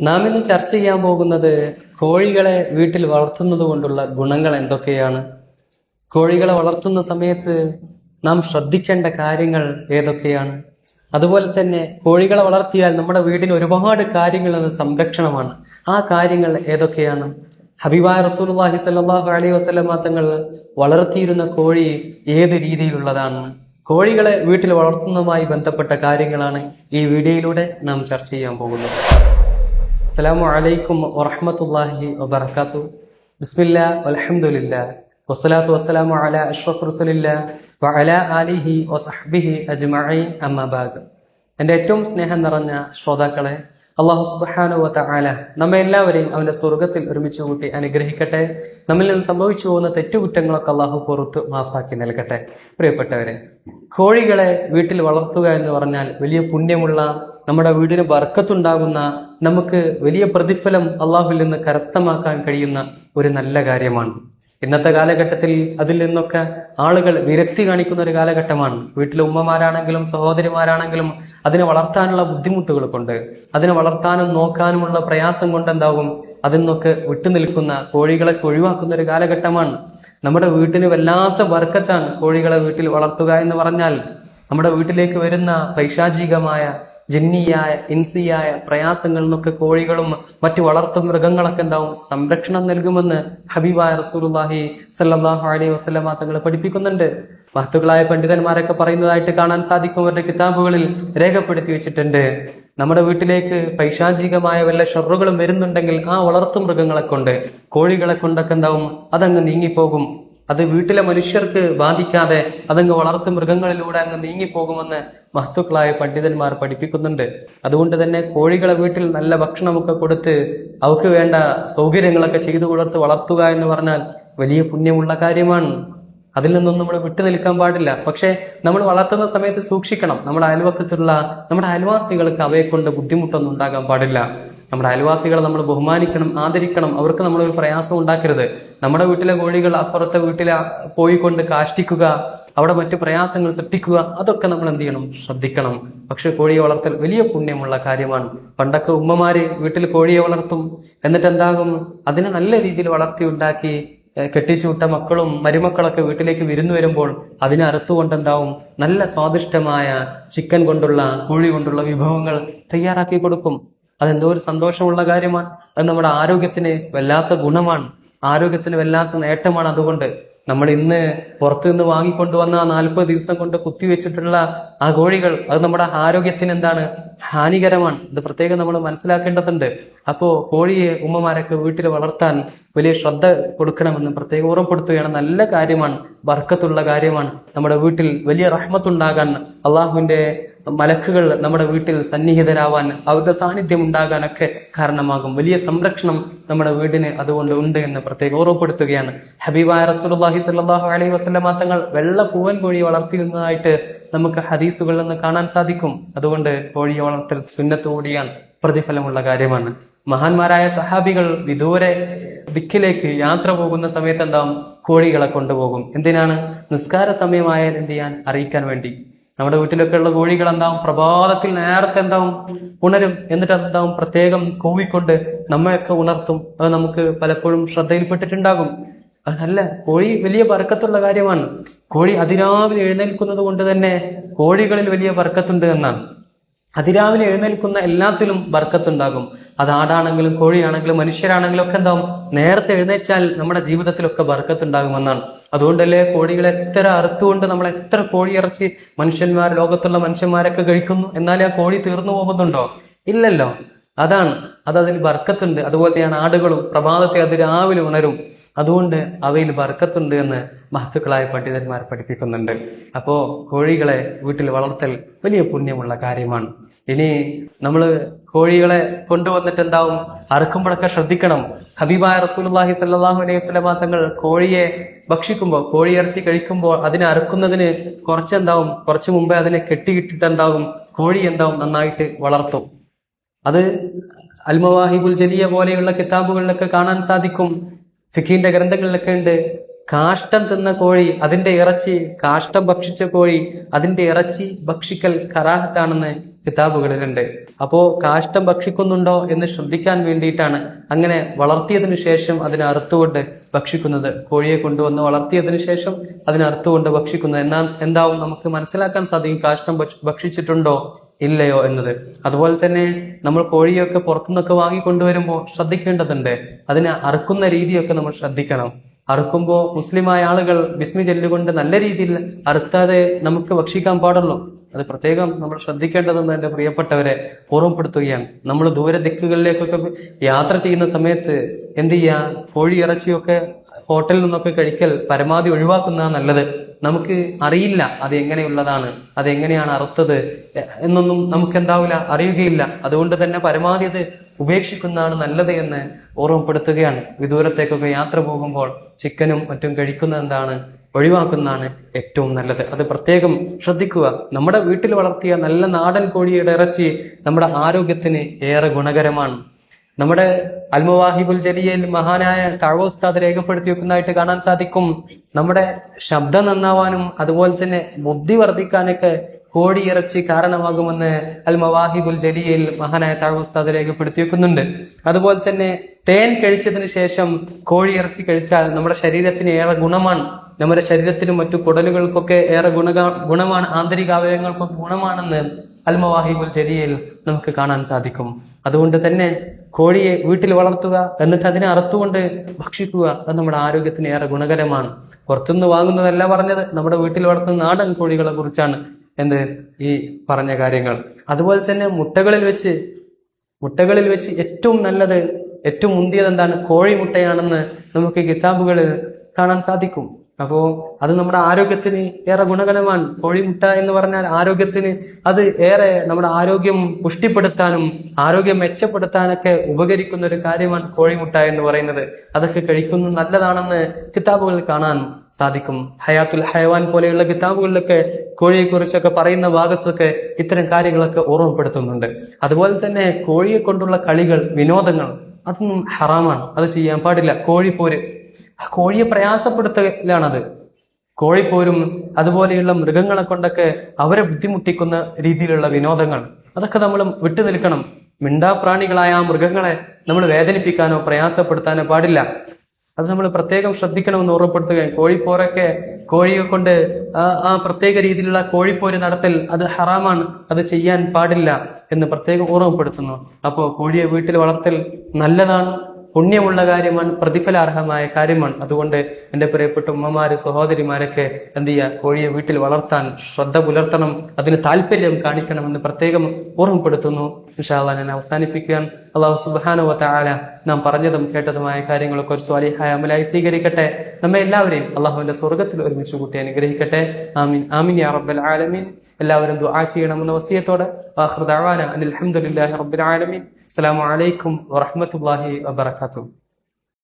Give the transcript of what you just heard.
നാം ഇന്ന് ചർച്ച ചെയ്യാൻ പോകുന്നത് കോഴികളെ വീട്ടിൽ വളർത്തുന്നത് കൊണ്ടുള്ള ഗുണങ്ങൾ എന്തൊക്കെയാണ്? കോഴികളെ വളർത്തുന്ന സമയത്ത് നാം ശ്രദ്ധിക്കേണ്ട കാര്യങ്ങൾ ഏതൊക്കെയാണ്? അതുപോലെ തന്നെ കോഴികളെ വളർത്തിയാൽ നമ്മുടെ വീടിന് ഒരുപാട് കാര്യങ്ങൾ എന്ന സംരക്ഷണമാണ്. ആ കാര്യങ്ങൾ ഏതൊക്കെയാണ്? ഹബീബായ റസൂലുള്ളാഹി സല്ലാഹു അലൈഹി വസല്ലമ തങ്ങൾ വളർത്തിയിരുന്ന കോഴി ഏത് രീതിയിലുള്ളതാണ്? കോഴികളെ വീട്ടിൽ വളർത്തുന്നതുമായി ബന്ധപ്പെട്ട കാര്യങ്ങളാണ് ഈ വീഡിയോയിലൂടെ നാം ചർച്ച ചെയ്യാൻ പോകുന്നത്. അസ്സലാമു വലൈക്കും വറഹമത്തല്ലാഹി വബർക്കാത്തു ബിസ്മില്ല അലഹമുല്ല വസ്സലാത്തു വസ്സലാമു അല അഷ്റഫ് റസുലില്ല വഅലാ ആലിഹി വസഹ്ബിഹി അജ്മഈൻ. അമ്മബാദ് എന്റെ ഏറ്റവും സ്നേഹം നിറഞ്ഞ ശ്രോതാക്കളെ അള്ളാഹു സുബാനു വല നമ്മെ എല്ലാവരെയും അവന്റെ സ്വർഗത്തിൽ ഒരുമിച്ച് കൂട്ടി അനുഗ്രഹിക്കട്ടെ. നമ്മിൽ നിന്ന് സംഭവിച്ചു പോകുന്ന തെറ്റുകുറ്റങ്ങളൊക്കെ അള്ളാഹു പുറത്ത് മാഫാക്കി നൽകട്ടെ. പ്രിയപ്പെട്ടവരെ കോഴികളെ വീട്ടിൽ വളർത്തുക എന്ന് പറഞ്ഞാൽ വലിയ പുണ്യമുള്ള നമ്മുടെ വീടിന് വർക്കത്തുണ്ടാകുന്ന നമുക്ക് വലിയ പ്രതിഫലം അള്ളാഹുൽ നിന്ന് കരസ്ഥമാക്കാൻ കഴിയുന്ന ഒരു നല്ല കാര്യമാണ്. ഇന്നത്തെ കാലഘട്ടത്തിൽ അതിൽ നിന്നൊക്കെ ആളുകൾ വിരക്തി കാണിക്കുന്ന ഒരു കാലഘട്ടമാണ്. വീട്ടിലെ ഉമ്മമാരാണെങ്കിലും സഹോദരിമാരാണെങ്കിലും അതിനെ വളർത്താനുള്ള ബുദ്ധിമുട്ടുകൾ കൊണ്ട് അതിനെ വളർത്താനും നോക്കാനുമുള്ള പ്രയാസം കൊണ്ട് എന്താകും അതിൽ നിന്നൊക്കെ വിട്ടുനിൽക്കുന്ന കോഴികളെ ഒഴിവാക്കുന്ന ഒരു കാലഘട്ടമാണ്. നമ്മുടെ വീട്ടിന് വല്ലാത്ത വർക്കത്താണ് കോഴികളെ വീട്ടിൽ വളർത്തുക എന്ന് പറഞ്ഞാൽ നമ്മുടെ വീട്ടിലേക്ക് വരുന്ന പൈശാചികമായ ജന്നിയായ ഇൻസിയായ പ്രയാസങ്ങളിൽ നിന്നൊക്കെ കോഴികളും മറ്റു വളർത്തു മൃഗങ്ങളൊക്കെ എന്താവും? സംരക്ഷണം നൽകുമെന്ന് ഹബീബായ റസൂലുള്ളാഹി സല്ലാഹു അലൈഹി വസല്ലമ തങ്ങൾ പഠിപ്പിക്കുന്നുണ്ട്. മഹത്തുക്കളായ പണ്ഡിതന്മാരൊക്കെ പറയുന്നതായിട്ട് കാണാൻ സാധിക്കും. അവരുടെ കിതാബുകളിൽ രേഖപ്പെടുത്തി വെച്ചിട്ടുണ്ട്. നമ്മുടെ വീട്ടിലേക്ക് പൈശാചികമായ വല്ല ഷെറുകളും വരുന്നുണ്ടെങ്കിൽ ആ വളർത്തു മൃഗങ്ങളെ കൊണ്ട് കോഴികളെ കൊണ്ടൊക്കെ എന്താവും? അതങ്ങ് നീങ്ങിപ്പോകും. അത് വീട്ടിലെ മനുഷ്യർക്ക് ബാധിക്കാതെ അതങ്ങ് വളർത്തു മൃഗങ്ങളിലൂടെ അങ്ങ് നീങ്ങിപ്പോകുമെന്ന് മഹത്തുക്കളായ പണ്ഡിതന്മാർ പഠിപ്പിക്കുന്നുണ്ട്. അതുകൊണ്ട് തന്നെ കോഴികളെ വീട്ടിൽ നല്ല ഭക്ഷണമൊക്കെ കൊടുത്ത് അവക്ക് വേണ്ട സൗകര്യങ്ങളൊക്കെ ചെയ്തു കൊടുത്ത് വളർത്തുക എന്ന് പറഞ്ഞാൽ വലിയ പുണ്യമുള്ള കാര്യമാണ്. അതിൽ നിന്നും നമ്മൾ വിട്ടു നിൽക്കാൻ പാടില്ല. പക്ഷേ നമ്മൾ വളർത്തുന്ന സമയത്ത് സൂക്ഷിക്കണം. നമ്മുടെ അയൽവക്കത്തുള്ള നമ്മുടെ അയൽവാസികൾക്ക് അവയെ കൊണ്ട് ബുദ്ധിമുട്ടൊന്നും ഉണ്ടാകാൻ പാടില്ല. നമ്മുടെ അയൽവാസികളെ നമ്മൾ ബഹുമാനിക്കണം ആദരിക്കണം. അവർക്ക് നമ്മൾ ഒരു പ്രയാസം ഉണ്ടാക്കരുത്. നമ്മുടെ വീട്ടിലെ കോഴികൾ അപ്പുറത്തെ വീട്ടിലെ പോയിക്കൊണ്ട് കാഷ്ടിക്കുക അവിടെ മറ്റു പ്രയാസങ്ങൾ സൃഷ്ടിക്കുക അതൊക്കെ നമ്മൾ എന്ത് ചെയ്യണം? ശ്രദ്ധിക്കണം. പക്ഷെ കോഴിയെ വളർത്തൽ വലിയ പുണ്യമുള്ള കാര്യമാണ്. പണ്ടൊക്കെ ഉമ്മമാര് വീട്ടിൽ കോഴിയെ വളർത്തും. എന്നിട്ട് എന്താകും? അതിനെ നല്ല രീതിയിൽ വളർത്തി ഉണ്ടാക്കി കെട്ടിച്ചുവിട്ട മക്കളും മരുമക്കളൊക്കെ വീട്ടിലേക്ക് വിരുന്നു വരുമ്പോൾ അതിനെ അറുത്തുകൊണ്ട് എന്താവും? നല്ല സ്വാദിഷ്ടമായ ചിക്കൻ കൊണ്ടുള്ള കോഴി കൊണ്ടുള്ള വിഭവങ്ങൾ തയ്യാറാക്കി കൊടുക്കും. അതെന്തോ ഒരു സന്തോഷമുള്ള കാര്യമാണ്. അത് നമ്മുടെ ആരോഗ്യത്തിന് വല്ലാത്ത ഗുണമാണ്. ആരോഗ്യത്തിന് വല്ലാത്ത നേട്ടമാണ് അതുകൊണ്ട് നമ്മൾ ഇന്ന് പുറത്തു നിന്ന് വാങ്ങിക്കൊണ്ടുവന്ന നാൽപ്പത് ദിവസം കൊണ്ട് കുത്തിവെച്ചിട്ടുള്ള ആ കോഴികൾ അത് നമ്മുടെ ആരോഗ്യത്തിന് എന്താണ്? ഹാനികരമാണ്. ഇത് പ്രത്യേകം നമ്മൾ മനസ്സിലാക്കേണ്ടതുണ്ട്. അപ്പോ കോഴിയെ ഉമ്മമാരൊക്കെ വീട്ടിൽ വളർത്താൻ വലിയ ശ്രദ്ധ കൊടുക്കണമെന്ന് പ്രത്യേകം ഓർമ്മപ്പെടുത്തുകയാണ് നല്ല കാര്യമാണ്. ബർക്കത്തുള്ള കാര്യമാണ്. നമ്മുടെ വീട്ടിൽ വലിയ റഹ്മത്തുണ്ടാകാൻ അള്ളാഹുവിന്റെ മലക്കുകൾ നമ്മുടെ വീട്ടിൽ സന്നിഹിതരാവാൻ അവരുടെ സാന്നിധ്യം ഉണ്ടാകാനൊക്കെ കാരണമാകും. വലിയ സംരക്ഷണം നമ്മുടെ വീടിന് അതുകൊണ്ട് ഉണ്ട് എന്ന് പ്രത്യേകം ഓർമ്മപ്പെടുത്തുകയാണ്. ഹബീബായ റസൂലുള്ളാഹി സ്വല്ലല്ലാഹു അലൈഹി വസല്ലമ തങ്ങൾ വെള്ള പൂവൻ കോഴി വളർത്തിയിരുന്നതായിട്ട് നമുക്ക് ഹദീസുകളിൽ നിന്ന് കാണാൻ സാധിക്കും. അതുകൊണ്ട് കോഴി വളർത്തൽ സുന്നത്ത് കൂടിയാണ് പ്രതിഫലമുള്ള കാര്യമാണ്. മഹാന്മാരായ സഹാബികൾ വിദൂരെ ദിക്കിലേക്ക് യാത്ര പോകുന്ന സമയത്ത് എന്താവും കോഴികളെ കൊണ്ടുപോകും. എന്തിനാണ്? നിസ്കാര സമയമായാൽ എന്ത് ചെയ്യാൻ? അറിയിക്കാൻ വേണ്ടി. നമ്മുടെ വീട്ടിലൊക്കെ ഉള്ള കോഴികൾ എന്താവും പ്രഭാതത്തിൽ നേരത്തെ എന്താവും? ഉണരും. എന്നിട്ട് എന്താവും? പ്രത്യേകം കൂവിക്കൊണ്ട് നമ്മയൊക്കെ ഉണർത്തും. അത് നമുക്ക് പലപ്പോഴും ശ്രദ്ധയിൽപ്പെട്ടിട്ടുണ്ടാകും. അത് നല്ല കോഴി വലിയ വർക്കത്തുള്ള കാര്യമാണ്. കോഴി അതിരാവിലെ എഴുന്നേൽക്കുന്നത് കൊണ്ട് തന്നെ കോഴികളിൽ വലിയ വർക്കത്തുണ്ട് എന്നാണ്. അതിരാവിലെ എഴുന്നേൽക്കുന്ന എല്ലാത്തിലും ബർക്കത്തുണ്ടാകും. അത് ആടാണെങ്കിലും കോഴിയാണെങ്കിലും മനുഷ്യരാണെങ്കിലും ഒക്കെ എന്താവും? നേരത്തെ എഴുന്നേച്ചാൽ നമ്മുടെ ജീവിതത്തിലൊക്കെ ബർക്കത്തുണ്ടാകുമെന്നാണ്. അതുകൊണ്ടല്ലേ കോഴികളെ എത്ര അറുത്തുകൊണ്ട് നമ്മൾ എത്ര കോഴി ഇറച്ചി മനുഷ്യന്മാർ ലോകത്തുള്ള മനുഷ്യന്മാരൊക്കെ കഴിക്കുന്നു? എന്നാലേ ആ കോഴി തീർന്നു പോകുന്നുണ്ടോ? ഇല്ലല്ലോ. അതാണ്. അത് അതിൽ ബർക്കത്തുണ്ട്. അതുപോലെ തന്നെയാണ് ആടുകളും. പ്രഭാതത്തെ അത് രാവിലെ ഉണരും. അതുകൊണ്ട് അവയിൽ വർക്കത്തുണ്ട് എന്ന് മഹത്തുക്കളായ പണ്ഡിതന്മാർ പഠിപ്പിക്കുന്നുണ്ട്. അപ്പോ കോഴികളെ വീട്ടിൽ വളർത്തൽ വലിയ പുണ്യമുള്ള കാര്യമാണ്. ഇനി നമ്മൾ കോഴികളെ കൊണ്ടുവന്നിട്ട് എന്താവും? അറുക്കുമ്പോഴൊക്കെ ശ്രദ്ധിക്കണം. ഹബീബായ റസൂലുള്ളാഹി സല്ലാഹു അലൈഹി വസല്ലമ തങ്ങൾ കോഴിയെ ഭക്ഷിക്കുമ്പോൾ കോഴി ഇറച്ചി കഴിക്കുമ്പോൾ അതിനെ അറുക്കുന്നതിന് കുറച്ചെന്താവും? കുറച്ച് മുമ്പേ അതിനെ കെട്ടിയിട്ടിട്ട് എന്താവും കോഴി എന്താവും? നന്നായിട്ട് വളർത്തും. അത് അൽമവാഹിബുൽ ജലിയ പോലെയുള്ള കിതാബുകളിലൊക്കെ കാണാൻ സാധിക്കും. ഫിഖീന്റെ ഗ്രന്ഥങ്ങളിലൊക്കെ ഉണ്ട്. കാഷ്ടം തിന്ന കോഴി അതിന്റെ ഇറച്ചി കാഷ്ടം ഭക്ഷിച്ച കോഴി അതിന്റെ ഇറച്ചി ഭക്ഷിക്കൽ കറാഹത്താണെന്ന് കിതാബുകളിലുണ്ട്. അപ്പോ കാഷ്ടം ഭക്ഷിക്കുന്നുണ്ടോ എന്ന് ശ്രദ്ധിക്കാൻ വേണ്ടിയിട്ടാണ് അങ്ങനെ വളർത്തിയതിനു ശേഷം അതിനെ അറുത്തുകൊണ്ട് ഭക്ഷിക്കുന്നത്. കോഴിയെ കൊണ്ടുവന്ന് വളർത്തിയതിനു ശേഷം അതിനെ അറുത്തുകൊണ്ട് ഭക്ഷിക്കുന്നത്. എന്നാൽ എന്താവും? നമുക്ക് മനസ്സിലാക്കാൻ സാധിക്കും കാഷ്ടം ഭക്ഷിച്ചിട്ടുണ്ടോ ഇല്ലയോ എന്നത്. അതുപോലെ തന്നെ നമ്മൾ കോഴിയൊക്കെ പുറത്തുനിന്നൊക്കെ വാങ്ങിക്കൊണ്ടുവരുമ്പോൾ ശ്രദ്ധിക്കേണ്ടതുണ്ട്. അതിനെ അറുക്കുന്ന രീതിയൊക്കെ നമ്മൾ ശ്രദ്ധിക്കണം. അറുക്കുമ്പോൾ മുസ്ലിമായ ആളുകൾ ബിസ്മി ചെല്ലുകൊണ്ട് നല്ല രീതിയിൽ അറുത്താതെ നമുക്ക് ഭക്ഷിക്കാൻ പാടുള്ളൂ. അത് പ്രത്യേകം നമ്മൾ ശ്രദ്ധിക്കേണ്ടതെന്ന് എന്റെ പ്രിയപ്പെട്ടവരെ ഓർമ്മപ്പെടുത്തുകയാണ്. നമ്മൾ ദൂര ദിക്കുകളിലേക്കൊക്കെ യാത്ര ചെയ്യുന്ന സമയത്ത് എന്ത് ചെയ്യുക? കോഴി ഇറച്ചിയൊക്കെ ഹോട്ടലിൽ നിന്നൊക്കെ കഴിക്കൽ പരമാവധി ഒഴിവാക്കുന്നതാണ് നല്ലത്. നമുക്ക് അറിയില്ല അത് എങ്ങനെയുള്ളതാണ് അത് എങ്ങനെയാണ് അറുത്തത് എന്നൊന്നും നമുക്ക് എന്താവില്ല അറിയുകയില്ല. അതുകൊണ്ട് തന്നെ പരമാവധി അത് ഉപേക്ഷിക്കുന്നതാണ് നല്ലത് എന്ന് ഓർമ്മപ്പെടുത്തുകയാണ്. വിദൂരത്തേക്കൊക്കെ യാത്ര പോകുമ്പോൾ ചിക്കനും മറ്റും കഴിക്കുന്നത് എന്താണ്? ഒഴിവാക്കുന്നതാണ് ഏറ്റവും നല്ലത്. അത് പ്രത്യേകം ശ്രദ്ധിക്കുക. നമ്മുടെ വീട്ടിൽ വളർത്തിയ നല്ല നാടൻ കോഴിയുടെ ഇറച്ചി നമ്മുടെ ആരോഗ്യത്തിന് ഏറെ ഗുണകരമാണ്. നമ്മുടെ അൽമവാഹിബുൽ ജലിയയിൽ മഹാനായ താഴോസ്താദ് രേഖപ്പെടുത്തി വെക്കുന്നതായിട്ട് കാണാൻ സാധിക്കും. നമ്മുടെ ശബ്ദം നന്നാവാനും അതുപോലെ തന്നെ ബുദ്ധി വർദ്ധിക്കാനൊക്കെ കോടിയിറച്ചി കാരണമാകുമെന്ന് അൽമവാഹിബുൽ ജലിയയിൽ മഹാനായ താഴോസ്താദ് രേഖപ്പെടുത്തി വെക്കുന്നുണ്ട്. അതുപോലെ തന്നെ തേൻ കഴിച്ചതിന് ശേഷം കോഴി ഇറച്ചി കഴിച്ചാൽ നമ്മുടെ ശരീരത്തിന് ഏറെ ഗുണമാണ്. നമ്മുടെ ശരീരത്തിനും മറ്റു കുടലുകൾക്കൊക്കെ ഏറെ ഗുണ ഗുണമാണ് ആന്തരിക അവയവങ്ങൾക്കൊക്കെ ഗുണമാണെന്ന് അൽമവാഹിബുൽ ജലിയയിൽ നമുക്ക് കാണാൻ സാധിക്കും. അതുകൊണ്ട് തന്നെ കോഴിയെ വീട്ടിൽ വളർത്തുക എന്നിട്ട് അതിനെ അറുത്തുകൊണ്ട് ഭക്ഷിക്കുക അത് നമ്മുടെ ആരോഗ്യത്തിന് ഏറെ ഗുണകരമാണ്. പുറത്തുനിന്ന് വാങ്ങുന്നതല്ല പറഞ്ഞത്. നമ്മുടെ വീട്ടിൽ വളർത്തുന്ന നാടൻ കോഴികളെ കുറിച്ചാണ് എന്ത് ഈ പറഞ്ഞ കാര്യങ്ങൾ. അതുപോലെ തന്നെ മുട്ടകളിൽ വെച്ച് മുട്ടകളിൽ വെച്ച് ഏറ്റവും നല്ലത് ഏറ്റവും മുന്തിയത് എന്താണ് കോഴിമുട്ടയാണെന്ന് നമുക്ക് കിതാബുകളിൽ കാണാൻ സാധിക്കും. അപ്പോ അത് നമ്മുടെ ആരോഗ്യത്തിന് ഏറെ ഗുണകരമാണ്. കോഴിമുട്ട എന്ന് പറഞ്ഞാൽ ആരോഗ്യത്തിന് അത് ഏറെ നമ്മുടെ ആരോഗ്യം പുഷ്ടിപ്പെടുത്താനും ആരോഗ്യം മെച്ചപ്പെടുത്താനൊക്കെ ഉപകരിക്കുന്ന ഒരു കാര്യമാണ് കോഴിമുട്ട എന്ന് പറയുന്നത്. അതൊക്കെ കഴിക്കുന്നത് നല്ലതാണെന്ന് കിതാബുകൾ കാണാൻ സാധിക്കും. ഹയാത്തുൽ ഹയവാൻ പോലെയുള്ള കിതാബുകളിലൊക്കെ കോഴിയെക്കുറിച്ചൊക്കെ പറയുന്ന ഭാഗത്തൊക്കെ ഇത്തരം കാര്യങ്ങളൊക്കെ ഓർമ്മപ്പെടുത്തുന്നുണ്ട്. അതുപോലെ തന്നെ കോഴിയെ കൊണ്ടുള്ള കളികൾ വിനോദങ്ങൾ അതൊന്നും ഹറാമാണ്. അത് ചെയ്യാൻ പാടില്ല. കോഴിപ്പോര് ആ കോഴിയെ പ്രയാസപ്പെടുത്തലാണത്. കോഴിപ്പോരും അതുപോലെയുള്ള മൃഗങ്ങളെ കൊണ്ടൊക്കെ അവരെ ബുദ്ധിമുട്ടിക്കുന്ന രീതിയിലുള്ള വിനോദങ്ങൾ. അതൊക്കെ നമ്മൾ വിട്ടു നിൽക്കണം. മിണ്ടാപ്രാണികളായ ആ മൃഗങ്ങളെ നമ്മൾ വേദനിപ്പിക്കാനോ പ്രയാസപ്പെടുത്താനോ പാടില്ല. അത് നമ്മൾ പ്രത്യേകം ശ്രദ്ധിക്കണമെന്ന് ഓർമ്മപ്പെടുത്തുകയും കോഴിപ്പോരൊക്കെ കോഴിയെ കൊണ്ട് ആ പ്രത്യേക രീതിയിലുള്ള കോഴിപ്പോര് നടത്തൽ അത് ഹറാമാണ്. അത് ചെയ്യാൻ പാടില്ല എന്ന് പ്രത്യേകം ഓർമ്മപ്പെടുത്തുന്നു. അപ്പോൾ കോഴിയെ വീട്ടിൽ വളർത്തൽ നല്ലതാണ്. പുണ്യമുള്ള കാര്യമാണ് പ്രതിഫലാർഹമായ കാര്യമാണ്. അതുകൊണ്ട് എന്റെ പ്രിയപ്പെട്ട ഉമ്മമാര് സഹോദരിമാരൊക്കെ എന്ത് ചെയ്യുക? കോഴിയെ വീട്ടിൽ വളർത്താൻ ശ്രദ്ധ പുലർത്തണം. അതിന് താല്പര്യം കാണിക്കണമെന്ന് പ്രത്യേകം ഓർമ്മപ്പെടുത്തുന്നു. ഇൻഷാല്ല ഞാൻ അവസാനിപ്പിക്കുകയാണ്. അള്ളാഹു സുബാനുവ താല നാം പറഞ്ഞതും കേട്ടതുമായ കാര്യങ്ങളൊക്കെ ഒരു സ്വാലിഹായ അമലായി സ്വീകരിക്കട്ടെ. നമ്മെ എല്ലാവരെയും അള്ളാഹുവിന്റെ സ്വർഗത്തിൽ ഒരുമിച്ച് കൂട്ടി അനുഗ്രഹിക്കട്ടെ. ആമീൻ. ആമീൻ യാ റബ്ബൽ ആലമീൻ. എല്ലാവരും ദുആ ചെയ്യണമെന്ന വസിയത്തോടെ അനിൽ ഹംദുലില്ലാഹി റബ്ബിൽ ആലമീൻ. അസ്സലാമു അലൈക്കും വറഹ്മത്തുള്ളാഹി വബറകാതുഹു.